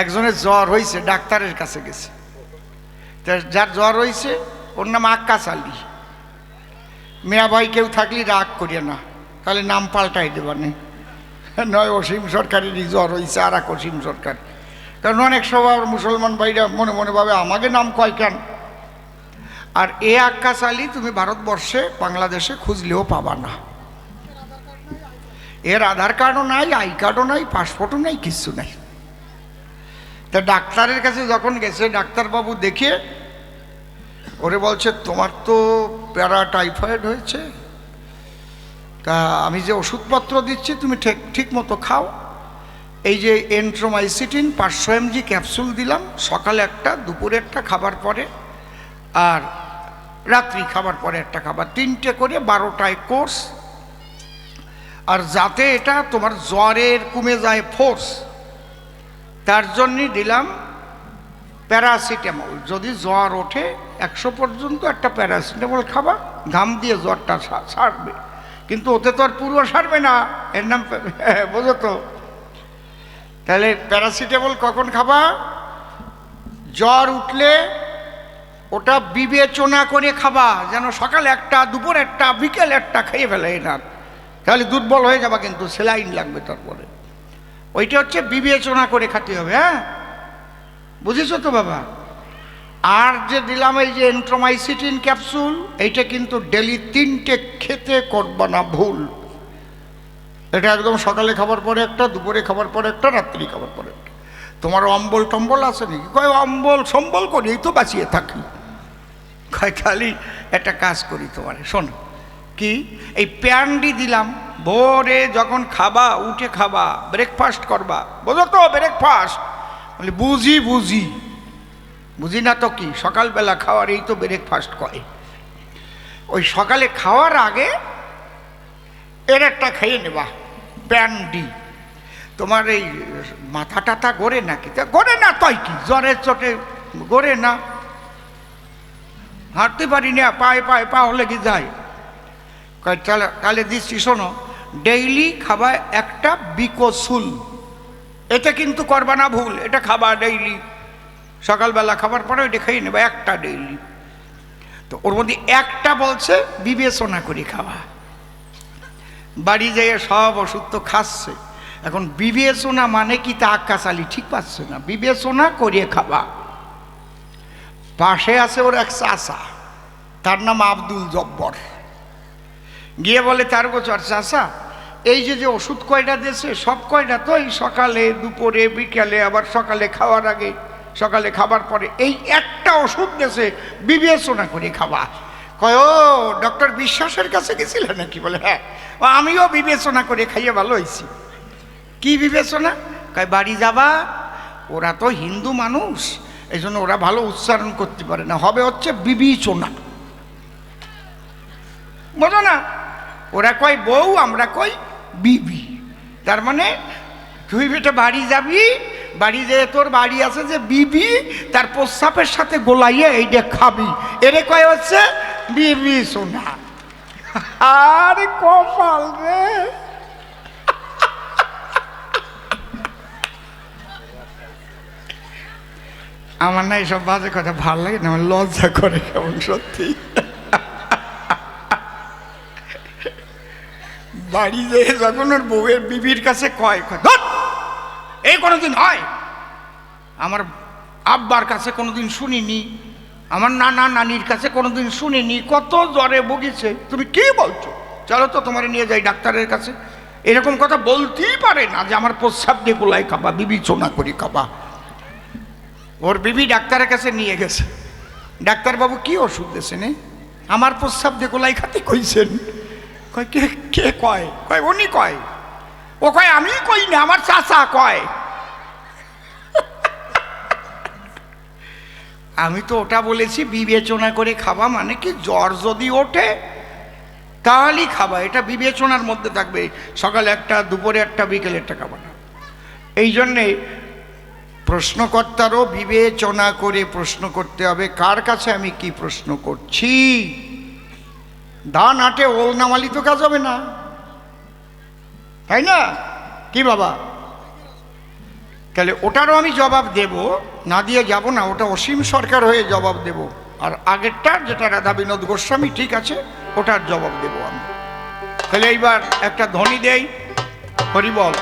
একজনের জ্বর হয়েছে ডাক্তারের কাছে গেছে। যার জ্বর হয়েছে ওর নাম আক্কাস আলী। মেয়া ভাই কেউ থাকলে রাগ করিয়া না, তাহলে নাম পাল্টাই দেবানে নয়, অসীম সরকারেরই জ্বর হয়েছে আর এক অসীম সরকার। কারণ অনেক সময় আবার মুসলমান ভাইরা মনে মনে ভাবে, আমাকে নাম কয় কেন? আর এ আক্কাস আলী তুমি ভারতবর্ষে, বাংলাদেশে খুঁজলেও পাবা না। এর আধার কার্ডও নাই, আই কার্ডও নাই, পাসপোর্টও নাই, কিচ্ছু নাই। তা ডাক্তারের কাছে যখন গেছে, ডাক্তারবাবু দেখে ওরে বলছে, তোমার তো প্যারা টাইফয়েড হয়েছে। তা আমি যে ওষুধপত্র দিচ্ছি, তুমি ঠিক ঠিক মতো খাও। এই যে এন্ট্রোমাইসিটিন, পাঁচশো এমজি ক্যাপসুল দিলাম, সকালে একটা, দুপুরে একটা খাবার পরে, আর রাত্রি খাবার পরে একটা খাবার, তিনটে করে বারোটায় কোর্স। আর যাতে এটা তোমার জ্বরের কমে যায়, ফোর্স। তার জন্যই দিলাম প্যারাসিটামল। যদি জ্বর ওঠে একশো পর্যন্ত একটা প্যারাসিটামল খাবা ঘাম দিয়ে জ্বরটা সারবে। কিন্তু ওতে তো আর পুরো সারবে না। এর নাম হ্যাঁ, বোঝো তো। তাহলে প্যারাসিটামল কখন খাবা? জ্বর উঠলে ওটা বিবেচনা করে খাবা যেন সকাল একটা দুপুর একটা বিকেল একটা খেয়ে ফেলে এটা তাহলে দুর্বল হয়ে যাবা কিন্তু সেলাইন লাগবে তারপরে। ওইটা হচ্ছে বিবেচনা করে খাতে হবে হ্যাঁ? বুঝেছ তো বাবা? আর যে দিলাম এই যে এন্ট্রোমাইসিটিন ক্যাপসুল, এইটা কিন্তু ডেলি তিনটে খেতে করবা না ভুল। এটা একদম সকালে খাবার পরে একটা, দুপুরে খাবার পরে একটা, রাত্রি খাবার পরে একটা। তোমার অম্বল টম্বল আছে নাকি? কয়, অম্বল সম্বল করি, এই তো বাঁচিয়ে থাকি। কয়, খালি একটা কাজ করি তোমার, শোনো। কি? এই প্যান্ডি দিলাম, ভোরে যখন খাবা, উঠে খাবা ব্রেকফাস্ট করবা। বোঝো তো ব্রেকফাস্ট বলি, বুঝি বুঝি। বুঝি না তো কি? সকালবেলা খাওয়ার এই তো ব্রেকফাস্ট করে। ওই সকালে খাওয়ার আগে এর একটা খেয়ে নেবা, প্যান্ডি। তোমার এই মাথা টাথা গড়ে নাকি? তা গড়ে না তাই কি? জ্বরের চোটে গড়ে না। হাঁটতে পারি না, পায়ে পায়ে, পা হলে কি যায়? তাহলে তাহলে দিচ্ছি, শোনো ডেইলি খাবা একটা বিকসুল এটা কিন্তু করবা না ভুল, এটা খাবা ডেইলি সকালবেলা খাবার পরে ওইটা খেয়ে নেবা, একটা ডেইলি তো ওর মধ্যে একটা বলছে, বিবেচনা করে খাওয়া। বাড়ি যেয়ে সব ওষুধ তো খাচ্ছে। এখন বিবেচনা মানে কি তা আকাশালি ঠিক পাচ্ছে না। বিবেচনা করে খাবা। পাশে আছে ওর এক চাষা তার নাম আব্দুল জব্বর। গিয়ে বলে, চার বছর চাষা এই যে যে ওষুধ কয়টা দিয়েছে, সব কয়টা তো এই সকালে, দুপুরে, বিকালে, আবার সকালে খাওয়ার আগে, সকালে খাবার পরে, এই একটা ওষুধ দিয়েছে, বিবেচনা করে খাওয়া। কয়, ও, ডক্টর বিশ্বাসের কাছে গেছিলে নাকি? বলে হ্যাঁ আমিও বিবেচনা করে খাইয়ে ভালো হয়েছি কি বিবেচনা? কয়, বাড়ি যাবা, ওরা তো হিন্দু মানুষ এই জন্য ওরা ভালো উচ্চারণ করতে পারে না, হবে হচ্ছে বিবেচনা। বোঝো না ওরা কয় বউ, আমরা কই বিবি। তার মানে তুই বেটা বাড়ি যাবি, বাড়ি যেয়ে তোর বাড়ি আছে যে বিবি, তার প্রস্রাবের সাথে গোলাইয়ে এইটা খাবি। এরে কয় হচ্ছে, বিবি সোনা। আরে কপাল রে। আমার না এইসব বাজে কথা ভালো লাগে না, আমার লজ্জা করে কেমন সত্যি। বাড়ি যেয়ে যখন ওর বউয়ের বিবির কাছে কয় "ধুৎ! এই কোনোদিন হয়? আমার আব্বার কাছে কোনোদিন শুনিনি। আমার নানা নানির কাছে কোনোদিন শুনিনি। কত জ্বরে ভুগিছে। তুমি কি বলছো? চলো তো তোমার নিয়ে যাই ডাক্তারের কাছে। এরকম কথা বলতেই পারে না যে আমার প্রস্রাব দিয়ে গোলাই খাবা বিবেচনা করি খাবা ওর বিবি ডাক্তারের কাছে নিয়ে গেছে। ডাক্তারবাবু কি ওষুধ দিয়েছেন? আমার প্রস্রাব দিয়ে গোলাই খাতে কইছেন। কয়, কে কে কয়? কয়, উনি কয়। ও কয়, আমি কই না? আমার চাচা কয়। আমি তো ওটা বলেছি, বিবেচনা করে খাবা মানে কি? জ্বর যদি ওঠে, তাহলেই খাবা। এটা বিবেচনার মধ্যে থাকবে। সকালে একটা, দুপুরে একটা, বিকেলে একটা খাবা না। এই জন্যে প্রশ্নকর্তারও বিবেচনা করে প্রশ্ন করতে হবে, কার কাছে আমি কি প্রশ্ন করছি? ধান আটে ওল নামালি তো কাজ হবে না। তাই না? কি বাবা? তাহলে ওটারও আমি জবাব দেব। না দিয়ে যাব না, ওটা অসীম সরকার হয়ে জবাব দেব। আর আগেরটা যেটা রাধা বিনোদ গোস্বামী, ঠিক আছে, ওটার জবাব দেব আমি। তাহলে এইবার একটা ধ্বনি দেই। হরিবল